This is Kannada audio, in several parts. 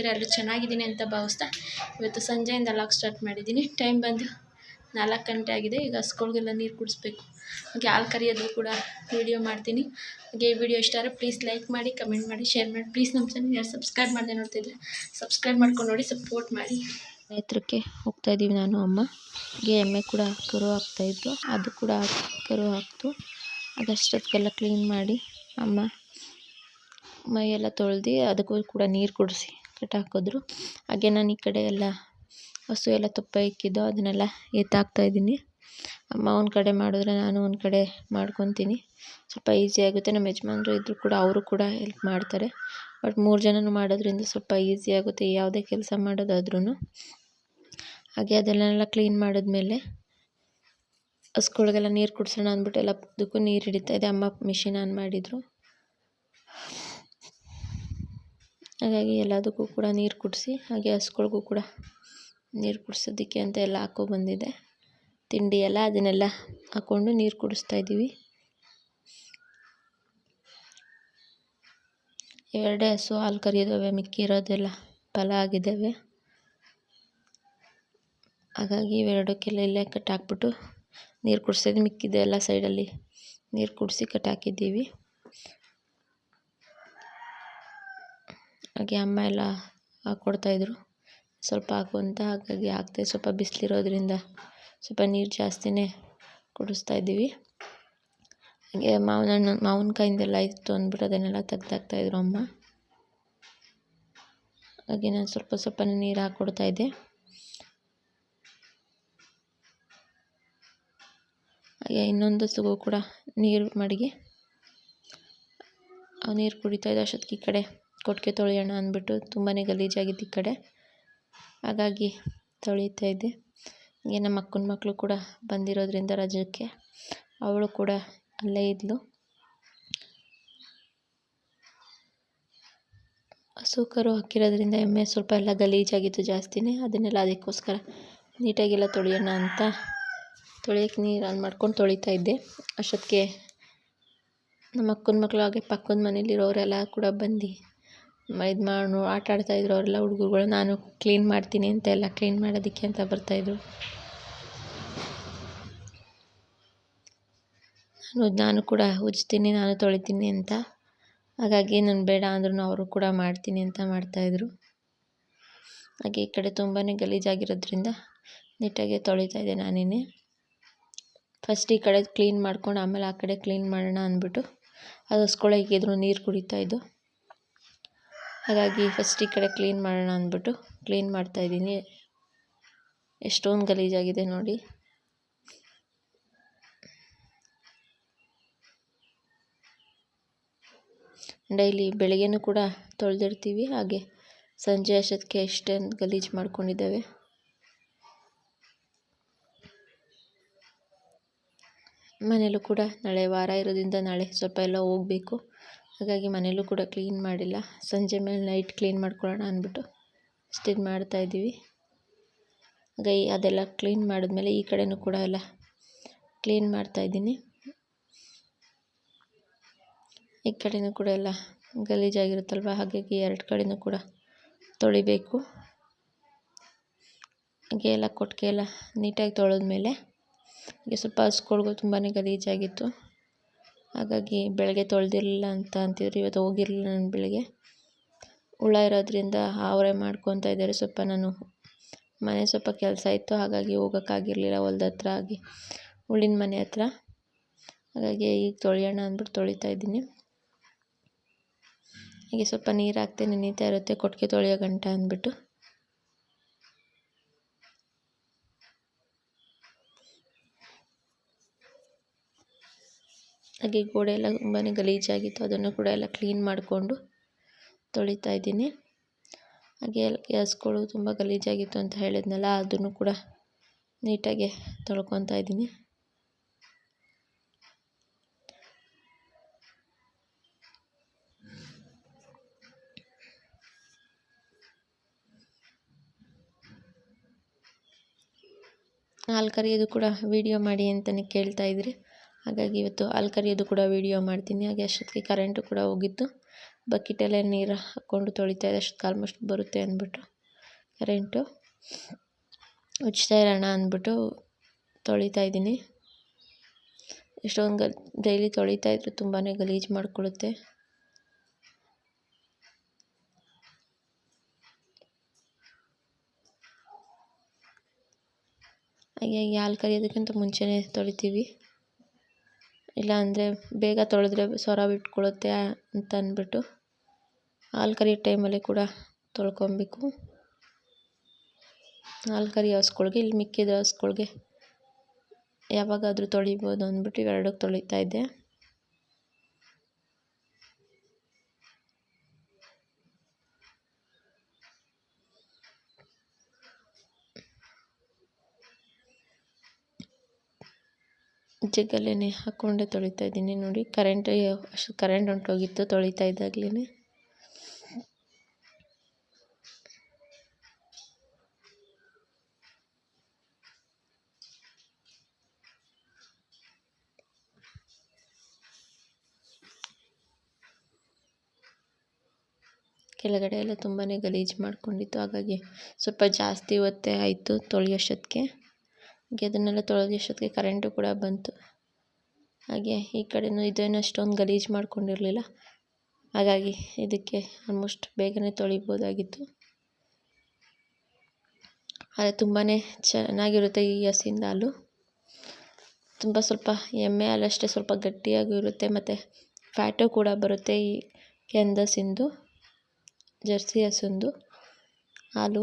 ಚಾನಲ್ ಎಲ್ಲರೂ ಚೆನ್ನಾಗಿದ್ದೀನಿ ಅಂತ ಭಾವಿಸ್ತಾ ಇವತ್ತು ಸಂಜೆಯಿಂದ ಲಾಕ್ ಸ್ಟಾರ್ಟ್ ಮಾಡಿದ್ದೀನಿ. ಟೈಮ್ ಬಂದು ನಾಲ್ಕು ಗಂಟೆ ಆಗಿದೆ, ಈಗ ಹಸ್ಗಳಿಗೆಲ್ಲ ನೀರು ಕುಡಿಸ್ಬೇಕು. ಹಾಗೆ ಹಾಲು ಕರಿಯೋದು ಕೂಡ ವೀಡಿಯೋ ಮಾಡ್ತೀನಿ. ಹಾಗೆ ಈ ವಿಡಿಯೋ ಇಷ್ಟ ಆದರೆ ಪ್ಲೀಸ್ ಲೈಕ್ ಮಾಡಿ ಕಮೆಂಟ್ ಮಾಡಿ ಶೇರ್ ಮಾಡಿ. ಪ್ಲೀಸ್ ನಮ್ಮ ಚಾನಲ್ ಯಾರು ಸಬ್ಸ್ಕ್ರೈಬ್ ಮಾಡದೆ ನೋಡ್ತಿದ್ರೆ ಸಬ್ಸ್ಕ್ರೈಬ್ ಮಾಡ್ಕೊಂಡು ನೋಡಿ ಸಪೋರ್ಟ್ ಮಾಡಿ. ಹತ್ರಕ್ಕೆ ಹೋಗ್ತಾ ಇದ್ದೀವಿ ನಾನು, ಅಮ್ಮ. ಹಾಗೆ ಎಮ್ಮೆ ಕೂಡ ಕರು ಹಾಕ್ತಾಯಿದ್ರು ಅದು ಕೂಡ ಕರು ಹಾಕ್ತು. ಅದಷ್ಟೊತ್ತಿಗೆಲ್ಲ ಕ್ಲೀನ್ ಮಾಡಿ, ಅಮ್ಮ ಮೈಯೆಲ್ಲ ತೊಳೆದು ಅದಕ್ಕೂ ಕೂಡ ನೀರು ಕುಡಿಸಿ. ಕಟ್ಟಾಕಿದ್ರು ಹಾಗೆ ನಾನು ಈ ಕಡೆ ಎಲ್ಲ ಹಸು ಎಲ್ಲ ತುಪ್ಪ ಇಕ್ಕಿದ್ದು, ಅದನ್ನೆಲ್ಲ ಎತ್ತಾಕ್ತಾ ಇದ್ದೀನಿ. ಅಮ್ಮ ಒಂದು ಕಡೆ ಮಾಡಿದ್ರೆ ನಾನು ಒಂದು ಕಡೆ ಮಾಡ್ಕೊತೀನಿ. ಸ್ವಲ್ಪ ಈಸಿ ಆಗುತ್ತೆ. ನಮ್ಮ ಯಜಮಾನ್ರು ಇದ್ದರೂ ಕೂಡ, ಅವರು ಕೂಡ ಹೆಲ್ಪ್ ಮಾಡ್ತಾರೆ. ಬಟ್ ಮೂರು ಜನನು ಮಾಡೋದ್ರಿಂದ ಸ್ವಲ್ಪ ಈಸಿ ಆಗುತ್ತೆ. ಯಾವುದೇ ಕೆಲಸ ಮಾಡೋದಾದ್ರೂ ಹಾಗೆ ಅದನ್ನೆಲ್ಲ ಕ್ಲೀನ್ ಮಾಡಿದ್ಮೇಲೆ ಹಸ್ಗಳಿಗೆಲ್ಲ ನೀರು ಕುಡಿಸೋಣ ಅಂದ್ಬಿಟ್ಟು ಎಲ್ಲದಕ್ಕೂ ನೀರು ಹಿಡಿತಾ ಇದೆ. ಅಮ್ಮ ಮಿಷಿನ್ ಆನ್ ಮಾಡಿದರು. ಹಾಗಾಗಿ ಎಲ್ಲದಕ್ಕೂ ಕೂಡ ನೀರು ಕುಡಿಸಿ, ಹಾಗೆ ಹಸುಗಳ್ಗೂ ಕೂಡ ನೀರು ಕುಡಿಸೋದಕ್ಕೆ ಅಂತ ಎಲ್ಲ ಹಾಕ್ಕೊಬಂದಿದ್ದೆ ತಿಂಡಿ ಎಲ್ಲ ಅದನ್ನೆಲ್ಲ ಹಾಕ್ಕೊಂಡು ನೀರು ಕುಡಿಸ್ತಾ ಇದ್ದೀವಿ. ಎರಡೇ ಹಸು, ಹಾಲು ಕರಿಯೋದವೆ ಮಿಕ್ಕಿರೋದೆಲ್ಲ ಫಲ ಆಗಿದ್ದಾವೆ. ಹಾಗಾಗಿ ಇವೆರಡಕ್ಕೆಲ್ಲ ಇಲ್ಲೇ ಕಟ್ಟಾಕ್ಬಿಟ್ಟು ನೀರು ಕುಡಿಸೋದು ಮಿಕ್ಕಿದೆ. ಎಲ್ಲ ಸೈಡಲ್ಲಿ ನೀರು ಕುಡಿಸಿ ಕಟ್ಟಾಕಿದ್ದೀವಿ. ಹಾಗೆ ಅಮ್ಮ ಎಲ್ಲ ಹಾಕ್ಕೊಡ್ತಾಯಿದ್ರು ಸ್ವಲ್ಪ ಹಾಕು ಅಂತ ಹಾಗಾಗಿ ಹಾಕ್ದೆ ಸ್ವಲ್ಪ ಬಿಸಿಲಿರೋದ್ರಿಂದ ಸ್ವಲ್ಪ ನೀರು ಜಾಸ್ತಿನೇ ಕುಡಿಸ್ತಾ ಇದ್ದೀವಿ. ಹಾಗೆ ಮಾವಿನ ಹಣ್ಣು ಮಾವಿನ್ಕಾಯಿಂದೆಲ್ಲ ಇತ್ತು ಅಂದ್ಬಿಟ್ಟು ಅದನ್ನೆಲ್ಲ ತೆಗ್ದಾಕ್ತಾಯಿದ್ರು ಅಮ್ಮ. ಹಾಗೆ ನಾನು ಸ್ವಲ್ಪ ಸ್ವಲ್ಪ ನೀರು ಹಾಕ್ಕೊಡ್ತಾ ಇದ್ದೆ. ಹಾಗೆ ಇನ್ನೊಂದು ಸುಗು ಕೂಡ ನೀರು ಮಡಗಿ, ಆ ನೀರು ಕುಡಿತಾ ಇದ್ದ ಅಷ್ಟೊತ್ತಿಗೆ ಈ ಕಡೆ. ಕೊಟ್ಟಿಗೆ ತೊಳೆಯೋಣ ಅಂದ್ಬಿಟ್ಟು ತುಂಬಾ ಗಲೀಜಾಗಿತ್ತು ಈ ಕಡೆ. ಹಾಗಾಗಿ ತೊಳಿತಾ ಇದ್ದೆ. ಹೀಗೆ ನಮ್ಮ ಅಕ್ಕನ ಮಕ್ಕಳು ಕೂಡ ಬಂದಿರೋದ್ರಿಂದ ರಜಕ್ಕೆ ಅವಳು ಕೂಡ ಅಲ್ಲೇ ಇದ್ಲು. ಹಸು ಕರು ಹಾಕಿರೋದ್ರಿಂದ ಎಮ್ಮೆ ಸ್ವಲ್ಪ ಎಲ್ಲ ಗಲೀಜಾಗಿತ್ತು ಜಾಸ್ತಿನೇ. ಅದನ್ನೆಲ್ಲ ಅದಕ್ಕೋಸ್ಕರ ನೀಟಾಗೆಲ್ಲ ತೊಳೆಯೋಣ ಅಂತ ತೊಳೆಯೋಕ್ಕೆ ನೀರು ಆನ್ ಮಾಡ್ಕೊಂಡು ತೊಳಿತಾ ಇದ್ದೆ. ಅಷ್ಟೊತ್ತಿಗೆ ನಮ್ಮ ಅಕ್ಕನ ಮಕ್ಕಳು ಹಾಗೆ ಪಕ್ಕದ ಮನೇಲಿರೋರೆಲ್ಲ ಕೂಡ ಬಂದು ಇದು ಮಾಡಿ ಆಟ ಆಡ್ತಾಯಿದ್ರು ಅವರೆಲ್ಲ ಹುಡುಗರುಗಳು, ನಾನು ಕ್ಲೀನ್ ಮಾಡ್ತೀನಿ ಅಂತ ಎಲ್ಲ ಕ್ಲೀನ್ ಮಾಡೋದಕ್ಕೆ ಅಂತ ಬರ್ತಾಯಿದ್ರು ನಾನು ನಾನು ಕೂಡ ಉಜ್ತೀನಿ, ನಾನು ತೊಳಿತೀನಿ ಅಂತ. ಹಾಗಾಗಿ ನಾನು ಬೇಡ ಅಂದ್ರೂ ಅವರು ಕೂಡ ಮಾಡ್ತೀನಿ ಅಂತ ಮಾಡ್ತಾಯಿದ್ರು ಹಾಗೆ ಈ ಕಡೆ ತುಂಬಾ ಗಲೀಜಾಗಿರೋದ್ರಿಂದ ನೀಟಾಗಿ ತೊಳಿತಾ ಇದ್ದೆ ನಾನೇ ಫಸ್ಟ್ ಈ ಕಡೆ ಕ್ಲೀನ್ ಮಾಡ್ಕೊಂಡು ಆಮೇಲೆ ಆ ಕಡೆ ಕ್ಲೀನ್ ಮಾಡೋಣ ಅಂದ್ಬಿಟ್ಟು, ಅದು ಇದ್ರು, ನೀರು ಕುಡಿತಾಯಿದ್ದು ಹಾಗಾಗಿ ಫಸ್ಟ್ ಈ ಕಡೆ ಕ್ಲೀನ್ ಮಾಡೋಣ ಅಂದ್ಬಿಟ್ಟು ಕ್ಲೀನ್ ಮಾಡ್ತಾಯಿದ್ದೀನಿ ಎಷ್ಟೊಂದು ಗಲೀಜಾಗಿದೆ ನೋಡಿ. ಡೈಲಿ ಬೆಳಗ್ಗೆನೂ ಕೂಡ ತೊಳೆದಿರ್ತೀವಿ, ಹಾಗೆ ಸಂಜೆ ಅಷ್ಟೊತ್ತಿಗೆ ಎಷ್ಟೊಂದು ಗಲೀಜು ಮಾಡ್ಕೊಂಡಿದ್ದಾವೆ. ಮನೇಲೂ ಕೂಡ ನಾಳೆ ವಾರ ಇರೋದ್ರಿಂದ ನಾಳೆ ಸ್ವಲ್ಪ ಎಲ್ಲ ಹೋಗಬೇಕು. ಹಾಗಾಗಿ ಮನೇಲೂ ಕೂಡ ಕ್ಲೀನ್ ಮಾಡಿಲ್ಲ. ಸಂಜೆ ಮೇಲೆ ನೈಟ್ ಕ್ಲೀನ್ ಮಾಡ್ಕೊಳ್ಳೋಣ ಅಂದ್ಬಿಟ್ಟು ಅಷ್ಟಿದು ಮಾಡ್ತಾಯಿದ್ದೀವಿ ಹಾಗಾಗಿ ಅದೆಲ್ಲ ಕ್ಲೀನ್ ಮಾಡಿದ್ಮೇಲೆ ಈ ಕಡೆನೂ ಕೂಡ ಎಲ್ಲ ಕ್ಲೀನ್ ಮಾಡ್ತಾಯಿದ್ದೀನಿ ಈ ಕಡೆನೂ ಕೂಡ ಎಲ್ಲ ಗಲೀಜಾಗಿರುತ್ತಲ್ವ? ಹಾಗಾಗಿ ಎರಡು ಕಡೆಯೂ ಕೂಡ ತೊಳಿಬೇಕು. ಹಾಗೆ ಎಲ್ಲ ಕೊಟ್ಟಿಗೆ ಎಲ್ಲ ನೀಟಾಗಿ ತೊಳೆದ್ಮೇಲೆ, ಹಾಗೆ ಸ್ವಲ್ಪ ಹಸ್ಗಳಿಗೂ ತುಂಬಾ ಗಲೀಜಾಗಿತ್ತು. ಹಾಗಾಗಿ ಬೆಳಗ್ಗೆ ತೊಳೆದಿರಲಿಲ್ಲ ಅಂತ ಅಂತಿದ್ರು, ಇವತ್ತು ಹೋಗಿರಲಿಲ್ಲ ನಾನು ಬೆಳಗ್ಗೆ. ಹುಳ ಇರೋದ್ರಿಂದ ಅವರೇ ಮಾಡ್ಕೊತಾ ಇದ್ದಾರೆ. ಸ್ವಲ್ಪ ನಾನು ಮನೆ ಸ್ವಲ್ಪ ಕೆಲಸ ಇತ್ತು, ಹಾಗಾಗಿ ಹೋಗೋಕ್ಕಾಗಿರಲಿಲ್ಲ ಹೊಲ್ದ ಹತ್ರ ಆಗಿ, ಹುಳಿನ ಮನೆ ಹತ್ರ. ಹಾಗಾಗಿ ಈಗ ತೊಳೆಯೋಣ ಅಂದ್ಬಿಟ್ಟು ತೊಳಿತಾ ಇದ್ದೀನಿ. ಹೀಗೆ ಸ್ವಲ್ಪ ನೀರು ಹಾಕ್ತೇನೆ ನೆನೀತಾ ಇರುತ್ತೆ, ಕೊಟ್ಟಿಗೆ ತೊಳೆಯೋ ಗಂಟ ಅಂದ್ಬಿಟ್ಟು. ಹಾಗೆ ಗೋಡೆ ಎಲ್ಲ ತುಂಬಾ ಗಲೀಜಾಗಿತ್ತು. ಅದನ್ನು ಕೂಡ ಎಲ್ಲ ಕ್ಲೀನ್ ಮಾಡಿಕೊಂಡು ತೊಳಿತಾ ಇದ್ದೀನಿ. ಹಾಗೆ ಗ್ಯಾಸ್ಗಳು ತುಂಬ ಗಲೀಜಾಗಿತ್ತು ಅಂತ ಹೇಳಿದ್ನಲ್ಲ, ಅದನ್ನು ಕೂಡ ನೀಟಾಗಿ ತೊಳ್ಕೊತಾ ಇದ್ದೀನಿ. ಹಾಲು ಕರೆಯೋದು ಕೂಡ ವೀಡಿಯೋ ಮಾಡಿ ಅಂತಲೇ ಕೇಳ್ತಾಯಿದ್ರಿ ಹಾಗಾಗಿ ಇವತ್ತು ಹಾಲು ಕರಿಯೋದು ಕೂಡ ವೀಡಿಯೋ ಮಾಡ್ತೀನಿ. ಹಾಗೆ ಅಷ್ಟೊತ್ತಿಗೆ ಕರೆಂಟು ಕೂಡ ಹೋಗಿತ್ತು. ಬಕೆಟಲ್ಲೇ ನೀರು ಹಾಕ್ಕೊಂಡು ತೊಳಿತಾ ಇದೆ ಅಷ್ಟೊತ್ತಿಗೆ ಆಲ್ಮೋಸ್ಟ್ ಬರುತ್ತೆ ಅಂದ್ಬಿಟ್ಟು ಕರೆಂಟು ಉಜ್ತಾ ಇರೋಣ ಅಂದ್ಬಿಟ್ಟು ತೊಳಿತಾ ಇದ್ದೀನಿ. ಎಷ್ಟೊಂದು ಡೈಲಿ ತೊಳಿತಾ ಇದ್ರೆ ತುಂಬಾ ಗಲೀಜು ಮಾಡಿಕೊಳ್ಳುತ್ತೆ ಹಾಗಾಗಿ ಹಾಲು ಕರಿಯೋದಕ್ಕಿಂತ ಮುಂಚೆನೇ ತೊಳಿತೀವಿ. ಇಲ್ಲ ಅಂದರೆ ಬೇಗ ತೊಳೆದ್ರೆ ಸೊರ ಬಿಟ್ಕೊಳುತ್ತೆ ಅಂತ ಅಂದ್ಬಿಟ್ಟು ಹಾಲು ಕರಿಯೋ ಟೈಮಲ್ಲಿ ಕೂಡ ತೊಳ್ಕೊಬೇಕು. ಹಾಲು ಕರಿಯೋ ಹಸ್ಗಳ್ಗೆ ಇಲ್ಲಿ ಮಿಕ್ಕಿದ ಹಸ್ಗಳ್ಗೆ ಯಾವಾಗಾದರೂ ತೊಳಿಬೋದು ಅಂದ್ಬಿಟ್ಟು ಇವೆರಡಕ್ಕೆ ತೊಳಿತಾ ಇದ್ದೆ. ಜಗ್ಗಲ್ಲೇ ಹಾಕ್ಕೊಂಡೆ ತೊಳಿತಾ ಇದ್ದೀನಿ ನೋಡಿ. ಕರೆಂಟ್ ಅಷ್ಟು ಕರೆಂಟ್ ಹೊಂಟೋಗಿತ್ತು ತೊಳಿತಾ ಇದ್ದಾಗ್ಲೇ ಕೆಳಗಡೆ ಎಲ್ಲ ತುಂಬಾ ಗಲೀಜು ಮಾಡ್ಕೊಂಡಿತ್ತು, ಹಾಗಾಗಿ ಸ್ವಲ್ಪ ಜಾಸ್ತಿ ಹೊತ್ತೇ ಆಯಿತು ತೊಳೆಯೋಷ್ಟೊತ್ತಿಗೆ. ಹಾಗೆ ಅದನ್ನೆಲ್ಲ ತೊಳೆಯೋಷ್ಟೊತ್ತಿಗೆ ಕರೆಂಟು ಕೂಡ ಬಂತು. ಹಾಗೆ ಈ ಕಡೆಯೂ ಇದೇನು ಅಷ್ಟೊಂದು ಗಲೀಜು ಮಾಡ್ಕೊಂಡಿರಲಿಲ್ಲ. ಹಾಗಾಗಿ ಇದಕ್ಕೆ ಆಲ್ಮೋಸ್ಟ್ ಬೇಗನೆ ತೊಳಿಬೋದಾಗಿತ್ತು. ಆದರೆ ತುಂಬಾ ಚೆನ್ನಾಗಿರುತ್ತೆ ಈ ಹಸಿಂದ ಹಾಲು. ತುಂಬ ಸ್ವಲ್ಪ ಎಮ್ಮೆ ಹಾಲಷ್ಟೇ ಸ್ವಲ್ಪ ಗಟ್ಟಿಯಾಗೂ ಇರುತ್ತೆ ಮತ್ತು ಫ್ಯಾಟು ಕೂಡ ಬರುತ್ತೆ ಈ ಕೆಂದಸಿಂದು ಜರ್ಸಿ ಹಸುಂದು ಹಾಲು.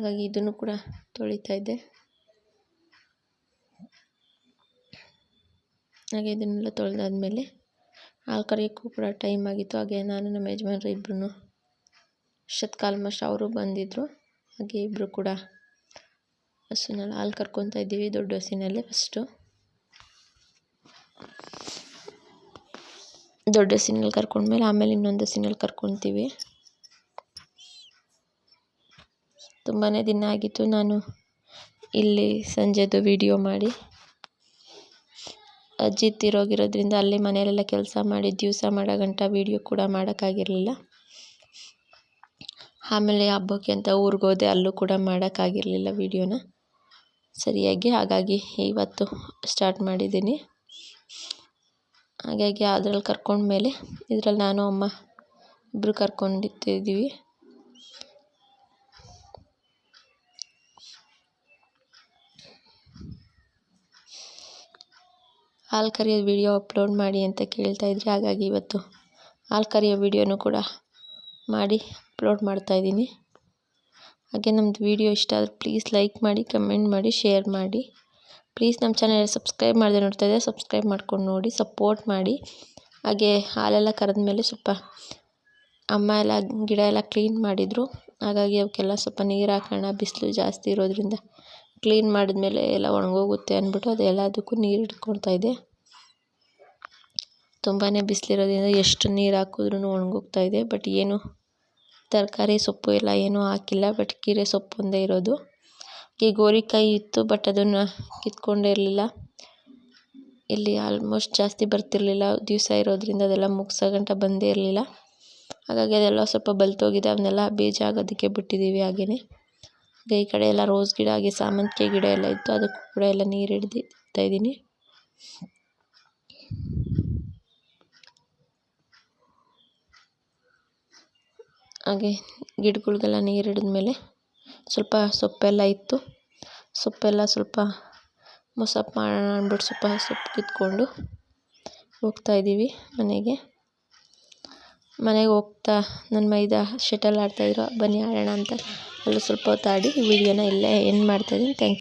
ಹಾಗಾಗಿ ಇದನ್ನು ಕೂಡ ತೊಳಿತಾ ಇದ್ದೆ. ಹಾಗೆ ಇದನ್ನೆಲ್ಲ ತೊಳೆದಾದ್ಮೇಲೆ ಹಾಲು ಕರಿಯೋಕ್ಕೂ ಕೂಡ ಟೈಮ್ ಆಗಿತ್ತು. ಹಾಗೆ ನಾನು ನಮ್ಮ ಯಜಮಾನ್ರು ಇಬ್ಬರೂ ಅಷ್ಟೊತ್ತಿಗೆ ಆಲ್ಮೋಸ್ಟ್ ಅವರು ಬಂದಿದ್ದರು ಹಾಗೆ ಇಬ್ಬರು ಕೂಡ ಹಸುನಲ್ಲಿ ಹಾಲು ಕರ್ಕೊತಾ ಇದ್ದೀವಿ, ದೊಡ್ಡ ಹಸಿನಲ್ಲೇ ಫಸ್ಟು ದೊಡ್ಡ ಹಸಿನಲ್ಲಿ ಕರ್ಕೊಂಡ್ಮೇಲೆ ಆಮೇಲೆ ಇನ್ನೊಂದು ಹಸಿನಲ್ಲಿ ಕರ್ಕೊತೀವಿ. ತುಂಬಾ ದಿನ ಆಗಿತ್ತು ನಾನು ಇಲ್ಲಿ ಸಂಜೆದು ವಿಡಿಯೋ ಮಾಡಿ. ಅಜ್ಜಿ ತಿರೋಗಿರೋದ್ರಿಂದ ಅಲ್ಲಿ ಮನೆಯಲ್ಲೆಲ್ಲ ಕೆಲಸ ಮಾಡಿ ದಿವಸ ಮಾಡೋ ಗಂಟ ವೀಡಿಯೋ ಕೂಡ ಮಾಡೋಕ್ಕಾಗಿರಲಿಲ್ಲ. ಆಮೇಲೆ ಹಬ್ಬಕ್ಕೆ ಅಂತ ಊರಿಗೆ ಹೋದೆ ಅಲ್ಲೂ ಕೂಡ ಮಾಡೋಕ್ಕಾಗಿರಲಿಲ್ಲ ವೀಡಿಯೋನ ಸರಿಯಾಗಿ ಹಾಗಾಗಿ ಇವತ್ತು ಸ್ಟಾರ್ಟ್ ಮಾಡಿದ್ದೀನಿ. ಹಾಗಾಗಿ ಅದ್ರಲ್ಲಿ ಕರ್ಕೊಂಡ್ಮೇಲೆ ಇದರಲ್ಲಿ ನಾನು, ಅಮ್ಮ ಇಬ್ಬರು ಕರ್ಕೊಂಡಿಟ್ಟಿದ್ದೀವಿ ಹಾಲು ಕರಿಯೋದು ವೀಡಿಯೋ ಅಪ್ಲೋಡ್ ಮಾಡಿ ಅಂತ ಕೇಳ್ತಾಯಿದ್ರಿ ಹಾಗಾಗಿ ಇವತ್ತು ಹಾಲು ಕರಿಯೋ ವೀಡಿಯೋನೂ ಕೂಡ ಮಾಡಿ ಅಪ್ಲೋಡ್ ಮಾಡ್ತಾಯಿದ್ದೀನಿ ಹಾಗೆ ನಮ್ಮದು ವೀಡಿಯೋ ಇಷ್ಟ ಆದರೆ ಪ್ಲೀಸ್ ಲೈಕ್ ಮಾಡಿ, ಕಮೆಂಟ್ ಮಾಡಿ, ಶೇರ್ ಮಾಡಿ. ಪ್ಲೀಸ್ ನಮ್ಮ ಚಾನಲ್ ಸಬ್ಸ್ಕ್ರೈಬ್ ಮಾಡದೆ ನೋಡ್ತಾ ಸಬ್ಸ್ಕ್ರೈಬ್ ಮಾಡ್ಕೊಂಡು ನೋಡಿ, ಸಪೋರ್ಟ್ ಮಾಡಿ. ಹಾಗೆ ಹಾಲೆಲ್ಲ ಕರೆದ ಮೇಲೆ ಸ್ವಲ್ಪ ಅಮ್ಮ ಎಲ್ಲ ಗಿಡ ಎಲ್ಲ ಕ್ಲೀನ್ ಮಾಡಿದರು. ಹಾಗಾಗಿ ಅವಕ್ಕೆಲ್ಲ ಸ್ವಲ್ಪ ನೀರು ಹಾಕೋಣ, ಬಿಸಿಲು ಜಾಸ್ತಿ ಇರೋದ್ರಿಂದ. ಕ್ಲೀನ್ ಮಾಡಿದ್ಮೇಲೆ ಎಲ್ಲ ಒಣಗೋಗುತ್ತೆ ಅಂದ್ಬಿಟ್ಟು ಅದೆಲ್ಲದಕ್ಕೂ ನೀರು ಹಿಡ್ಕೊಳ್ತಾ ಇದೆ. ತುಂಬಾ ಬಿಸಿಲಿರೋದ್ರಿಂದ ಎಷ್ಟು ನೀರು ಹಾಕಿದ್ರೂ ಒಣಗೋಗ್ತಾ ಇದೆ. ಬಟ್ ಏನು ತರಕಾರಿ ಸೊಪ್ಪು ಎಲ್ಲ ಏನೂ ಹಾಕಿಲ್ಲ. ಬಟ್ ಕೀರೆ ಸೊಪ್ಪು ಒಂದೇ ಇರೋದು. ಈ ಗೋರಿಕಾಯಿ ಇತ್ತು ಬಟ್ ಅದನ್ನು ಕಿತ್ಕೊಂಡೇ ಇರಲಿಲ್ಲ. ಇಲ್ಲಿ ಆಲ್ಮೋಸ್ಟ್ ಜಾಸ್ತಿ ಬರ್ತಿರಲಿಲ್ಲ. ದಿವಸ ಇರೋದ್ರಿಂದ ಅದೆಲ್ಲ ಮುಗಿಸೋ ಗಂಟ ಬಂದೇ ಇರಲಿಲ್ಲ. ಹಾಗಾಗಿ ಅದೆಲ್ಲ ಸ್ವಲ್ಪ ಬಲ್ತೋಗಿದೆ ಅವನ್ನೆಲ್ಲ ಬೀಜ ಆಗೋದಕ್ಕೆ ಬಿಟ್ಟಿದ್ದೀವಿ ಹಾಗೆಯೇ ಹಾಗೆ ಈ ಕಡೆ ಎಲ್ಲ ರೋಸ್ ಗಿಡ, ಹಾಗೆ ಸಾಮಂತಿಗೆ ಗಿಡ ಎಲ್ಲ ಇತ್ತು. ಅದಕ್ಕೂ ಕೂಡ ಎಲ್ಲ ನೀರು ಹಿಡ್ದು ಇದ್ದೀನಿ ಹಾಗೆ ಗಿಡಗಳಿಗೆಲ್ಲ ನೀರು ಹಿಡಿದ್ಮೇಲೆ ಸ್ವಲ್ಪ ಸೊಪ್ಪೆಲ್ಲ ಇತ್ತು. ಸೊಪ್ಪೆಲ್ಲ ಸ್ವಲ್ಪ ಮೊಸಪ್ ಮಾಡೋಣ ಅಂದ್ಬಿಟ್ಟು ಸ್ವಲ್ಪ ಸೊಪ್ಪು ಕಿತ್ಕೊಂಡು ಹೋಗ್ತಾಯಿದ್ದೀವಿ ಮನೆಗೆ. ಮನೆಗೆ ಹೋಗ್ತಾ ನನ್ನ ಮೈದ ಶಟಲ್ ಆಡ್ತಾಯಿದ್ರು ಬನ್ನಿ ಆಡೋಣ ಅಂತ. ಅಲ್ಲೂ ಸ್ವಲ್ಪ ಹೊತ್ತು ಆಡಿ ವಿಡಿಯೋನ ಇಲ್ಲೇ ಎಂಡ್ ಮಾಡ್ತಾಯಿದ್ದೀನಿ ಥ್ಯಾಂಕ್ ಯು